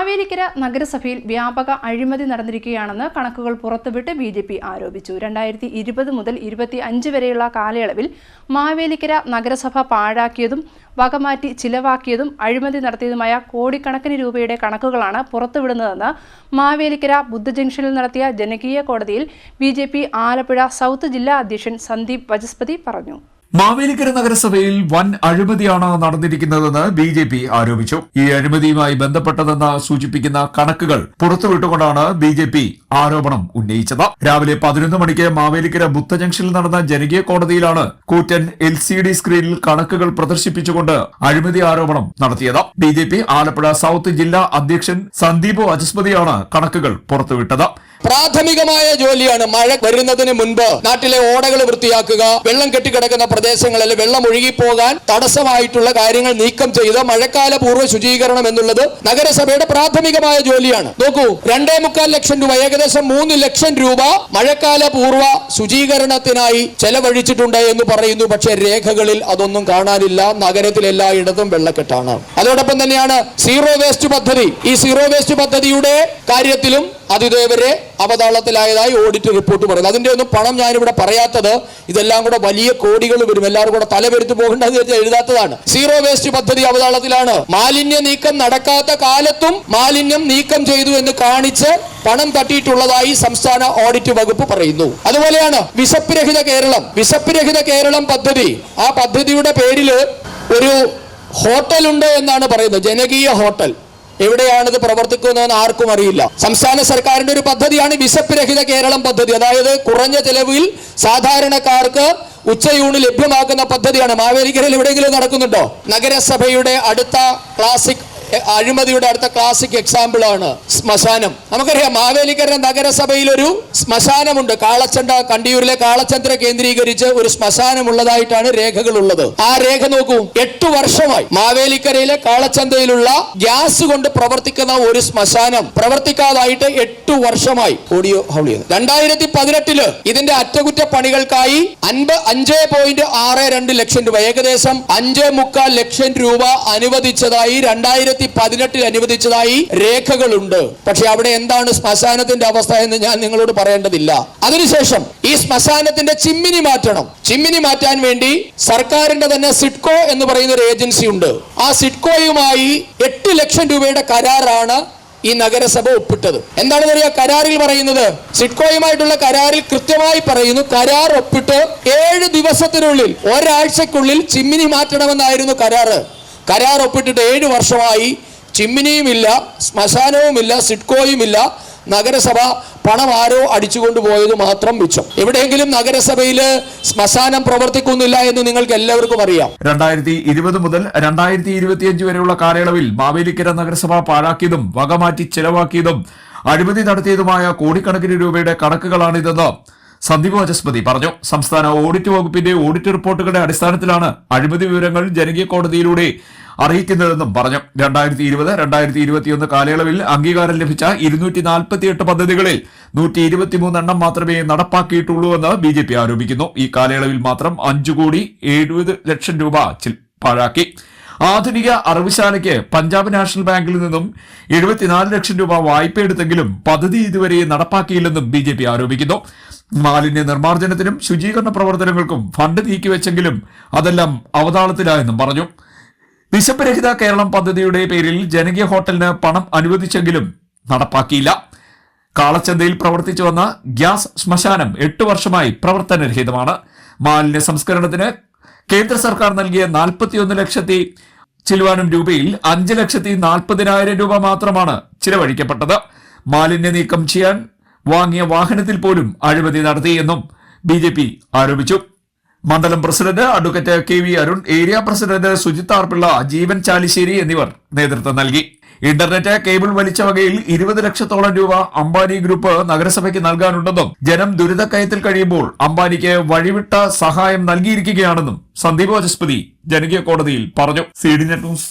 മാവേലിക്കര നഗരസഭയിൽ വ്യാപക അഴിമതി നടന്നിരിക്കുകയാണെന്ന് കണക്കുകൾ പുറത്തുവിട്ട് ബി ജെ പി ആരോപിച്ചു. രണ്ടായിരത്തി ഇരുപത് മുതൽ ഇരുപത്തി അഞ്ച് വരെയുള്ള കാലയളവിൽ മാവേലിക്കര നഗരസഭ പാഴാക്കിയതും വകമാറ്റി ചിലവാക്കിയതും അഴിമതി നടത്തിയതുമായ കോടിക്കണക്കിന് രൂപയുടെ കണക്കുകളാണ് പുറത്തുവിടുന്നതെന്ന് മാവേലിക്കര ബുദ്ധ ജംഗ്ഷനിൽ നടത്തിയ ജനകീയ കോടതിയിൽ ബി ആലപ്പുഴ സൗത്ത് ജില്ലാ അധ്യക്ഷൻ സന്ദീപ് വജസ്പതി പറഞ്ഞു. മാവേലിക്കര നഗരസഭയിൽ വൻ അഴിമതിയാണ് നടന്നിരിക്കുന്നതെന്ന് ബി ജെ പി ആരോപിച്ചു. ഈ അഴിമതിയുമായി ബന്ധപ്പെട്ടതെന്ന് സൂചിപ്പിക്കുന്ന കണക്കുകൾ പുറത്തുവിട്ടുകൊണ്ടാണ് ബി ജെ പി ആരോപണം ഉന്നയിച്ചത്. രാവിലെ പതിനൊന്ന് മണിക്ക് മാവേലിക്കര ബുദ്ധ ജംഗ്ഷനിൽ നടന്ന ജനകീയ കോടതിയിലാണ് കൂറ്റൻ എൽ സി ഡി സ്ക്രീനിൽ കണക്കുകൾ പ്രദർശിപ്പിച്ചുകൊണ്ട് അഴിമതി ആരോപണം നടത്തിയത്. B J P Alappuzha south ജില്ലാ അധ്യക്ഷൻ സന്ദീപ് അജസ്മതിയാണ് കണക്കുകൾ പുറത്തുവിട്ടത്. പ്രാഥമികമായ ജോലിയാണ്. മഴ വരുന്നതിന് മുൻപ് നാട്ടിലെ ഓടകൾ വൃത്തിയാക്കുക വെള്ളം കെട്ടിക്കിടക്കുന്ന പ്രദേശങ്ങളിൽ വെള്ളം ഒഴുകിപ്പോകാൻ തടസ്സമായിട്ടുള്ള കാര്യങ്ങൾ നീക്കം ചെയ്ത് മഴക്കാല പൂർവ ശുചീകരണം എന്നുള്ളത് നഗരസഭയുടെ പ്രാഥമികമായ ജോലിയാണ്. നോക്കൂ രണ്ടേ മുക്കാൽ ലക്ഷം രൂപ ഏകദേശം മൂന്ന് ലക്ഷം രൂപ മഴക്കാല പൂർവ ശുചീകരണത്തിനായി ചെലവഴിച്ചിട്ടുണ്ട് എന്ന് പറയുന്നു. പക്ഷേ രേഖകളിൽ അതൊന്നും കാണാനില്ല. നഗരത്തിലെല്ലായിടത്തും വെള്ളക്കെട്ടാണ്. അതോടൊപ്പം തന്നെയാണ് സീറോ വേസ്റ്റ് പദ്ധതി. ഈ സീറോ വേസ്റ്റ് പദ്ധതിയുടെ കാര്യത്തിലും അതിദേവരെ അവതാളത്തിലായതായി ഓഡിറ്റ് റിപ്പോർട്ട് പറയുന്നത് അതിന്റെ ഒന്നും പണം ഞാനിവിടെ പറയാത്തത് ഇതെല്ലാം കൂടെ വലിയ കോടികൾ വരും. എല്ലാവരും കൂടെ തലവെരുത്ത് പോകേണ്ടത് എഴുതാത്തതാണ്. സീറോ വേസ്റ്റ് പദ്ധതി അവതാളത്തിലാണ്. മാലിന്യ നീക്കം നടക്കാത്ത കാലത്തും മാലിന്യം നീക്കം ചെയ്തു എന്ന് കാണിച്ച് പണം തട്ടിയിട്ടുള്ളതായി സംസ്ഥാന ഓഡിറ്റ് വകുപ്പ് പറയുന്നു. അതുപോലെയാണ് വിശപ്പുരഹിത കേരളം. വിശപ്പുരഹിത കേരളം പദ്ധതി. ആ പദ്ധതിയുടെ പേരിൽ ഒരു ഹോട്ടലുണ്ട് എന്നാണ് പറയുന്നത്. ജനകീയ ഹോട്ടൽ. എവിടെയാണിത് പ്രവർത്തിക്കുന്നതെന്ന് ആർക്കും അറിയില്ല. സംസ്ഥാന സർക്കാരിന്റെ ഒരു പദ്ധതിയാണ് വിശപ്പ് രഹിത കേരളം പദ്ധതി. അതായത് കുറഞ്ഞ ചെലവിൽ സാധാരണക്കാർക്ക് ഉച്ചയൂണ് ലഭ്യമാക്കുന്ന പദ്ധതിയാണ്. മാവേലിക്കരയിൽ എവിടെയെങ്കിലും നടക്കുന്നുണ്ടോ? നഗരസഭയുടെ അടുത്ത ക്ലാസിക് അഴിമതിയുടെ അടുത്ത ക്ലാസിക് എക്സാമ്പിൾ ആണ് ശ്മശാനം. നമുക്കറിയാം മാവേലിക്കര നഗരസഭയിൽ ഒരു ശ്മശാനമുണ്ട്. കാളച്ചണ്ട കണ്ടിയൂരിലെ കാളച്ചന്ദ്ര കേന്ദ്രീകരിച്ച് ഒരു ശ്മശാനം ഉള്ളതായിട്ടാണ് രേഖകളുള്ളത്. ആ രേഖ നോക്കൂ എട്ടു വർഷമായി മാവേലിക്കരയിലെ കാളച്ചന്തയിലുള്ള ഗ്യാസ് കൊണ്ട് പ്രവർത്തിക്കുന്ന ഒരു ശ്മശാനം. പ്രവർത്തിക്കാതായിട്ട് എട്ടു വർഷമായി. ഓഡിയോ ഹൗളിയത് രണ്ടായിരത്തി പതിനെട്ടിൽ ഇതിന്റെ അറ്റകുറ്റപ്പണികൾക്കായി അൻപ അഞ്ച് പോയിന്റ് ആറ് രണ്ട് ലക്ഷം രൂപ ഏകദേശം അഞ്ച് മുക്കാൽ ലക്ഷം രൂപ അനുവദിച്ചതായി രണ്ടായിരത്തി പതിനെട്ടിൽ അനുവദിച്ചതായി രേഖകളുണ്ട്. പക്ഷെ അവിടെ എന്താണ് ശ്മശാനത്തിന്റെ അവസ്ഥ എന്ന് ഞാൻ നിങ്ങളോട് പറയേണ്ടതില്ല. അതിനുശേഷം ഈ ശ്മശാനത്തിന്റെ ചിമ്മിനി മാറ്റണം. ചിമ്മിനി മാറ്റാൻ വേണ്ടി സർക്കാരിന്റെ തന്നെ സിഡ്കോ എന്ന് പറയുന്ന ഒരു ഏജൻസി ഉണ്ട്. ആ സിഡ്കോയുമായി എട്ട് ലക്ഷം രൂപയുടെ കരാറാണ് ഈ നഗരസഭ ഒപ്പിട്ടത്. എന്താണെന്ന് അറിയാം കരാറിൽ പറയുന്നത്? സിഡ്കോയുമായിട്ടുള്ള കരാറിൽ കൃത്യമായി പറയുന്നു കരാർ ഒപ്പിട്ട് ഏഴ് ദിവസത്തിനുള്ളിൽ ഒരാഴ്ചക്കുള്ളിൽ ചിമ്മിനി മാറ്റണമെന്നായിരുന്നു കരാറ്. കരാർ ഒപ്പിട്ടിട്ട് ഏഴ് വർഷമായി ചിമ്മിനിയുമില്ല ശ്മശാനവുമില്ല സിഡ്കോയുമില്ല. നഗരസഭ പണം ആരോ അടിച്ചുകൊണ്ട് പോയത് മാത്രം മിച്ചം. എവിടെയെങ്കിലും നഗരസഭയിൽ ശ്മശാനം പ്രവർത്തിക്കുന്നില്ല എന്ന് നിങ്ങൾക്ക് എല്ലാവർക്കും അറിയാം. രണ്ടായിരത്തി ഇരുപത് മുതൽ രണ്ടായിരത്തി ഇരുപത്തിയഞ്ച് വരെയുള്ള കാലയളവിൽ മാവേലിക്കര നഗരസഭ പാഴാക്കിയതും വകമാറ്റി ചെലവാക്കിയതും അഴിമതി നടത്തിയതുമായ കോടിക്കണക്കിന് രൂപയുടെ കണക്കുകളാണിതെന്ന് സന്ദീപ് വാചസ്പതി പറഞ്ഞു. സംസ്ഥാന ഓഡിറ്റ് വകുപ്പിന്റെ ഓഡിറ്റ് റിപ്പോർട്ടുകളുടെ അടിസ്ഥാനത്തിലാണ് അഴിമതി വിവരങ്ങൾ ജനകീയ കോടതിയിലൂടെ അറിയിക്കുന്നതെന്നും പറഞ്ഞു. രണ്ടായിരത്തി ഇരുപത് രണ്ടായിരത്തി ഇരുപത്തിയൊന്ന് കാലയളവിൽ അംഗീകാരം ലഭിച്ച ഇരുന്നൂറ്റി നാൽപ്പത്തിയെട്ട് പദ്ധതികളിൽ നൂറ്റി ഇരുപത്തിമൂന്നെണ്ണം മാത്രമേ നടപ്പാക്കിയിട്ടുള്ളൂവെന്ന് ബി ജെ പി ആരോപിക്കുന്നു. ഈ കാലയളവിൽ മാത്രം അഞ്ചു കോടി എഴുപത് ലക്ഷം രൂപ പാഴാക്കി. ആധുനിക അറിവുശാലയ്ക്ക് പഞ്ചാബ് നാഷണൽ ബാങ്കിൽ നിന്നും എഴുപത്തിനാല് ലക്ഷം രൂപ വായ്പ എടുത്തെങ്കിലും പദ്ധതി ഇതുവരെ നടപ്പാക്കിയില്ലെന്നും ബി ആരോപിക്കുന്നു. മാലിന്യ നിർമ്മാർജനത്തിനും ശുചീകരണ പ്രവർത്തനങ്ങൾക്കും ഫണ്ട് നീക്കിവെച്ചെങ്കിലും അതെല്ലാം അവതാളത്തിലായെന്നും പറഞ്ഞു. വിശപ്പരഹിത കേരളം പദ്ധതിയുടെ പേരിൽ ജനകീയ ഹോട്ടലിന് പണം അനുവദിച്ചെങ്കിലും നടപ്പാക്കിയില്ല. കാളച്ചന്തയിൽ പ്രവർത്തിച്ചു വന്ന ഗ്യാസ് ശ്മശാനം എട്ട് വർഷമായി പ്രവർത്തനരഹിതമാണ്. മാലിന്യ സംസ്കരണത്തിന് കേന്ദ്ര സർക്കാർ നൽകിയ നാൽപ്പത്തിയൊന്ന് ലക്ഷത്തി ചിലവാനും രൂപയിൽ അഞ്ച് ലക്ഷത്തി നാൽപ്പതിനായിരം രൂപ മാത്രമാണ് ചിലവഴിക്കപ്പെട്ടത്. മാലിന്യ നീക്കം ചെയ്യാൻ വാങ്ങിയ വാഹനത്തിൽ പോലും അഴിമതി നടത്തിയെന്നും ബി ജെ പി ആരോപിച്ചു. മണ്ഡലം president advocate K V Arun area president Sujith R Pillai Jeevan Chalissery എന്നിവർ നേതൃത്വം നൽകി. ഇന്റർനെറ്റ് കേബിൾ വലിച്ച വകയിൽ ഇരുപത് ലക്ഷത്തോളം രൂപ അംബാനി ഗ്രൂപ്പ് നഗരസഭയ്ക്ക് നൽകാനുണ്ടെന്നും ജനം ദുരിതക്കയത്തിൽ കഴിയുമ്പോൾ അംബാനിക്ക് വഴിവിട്ട സഹായം നൽകിയിരിക്കുകയാണെന്നും സന്ദീപ് വാചസ്പതി ജനകീയ കോടതിയിൽ പറഞ്ഞു. C D news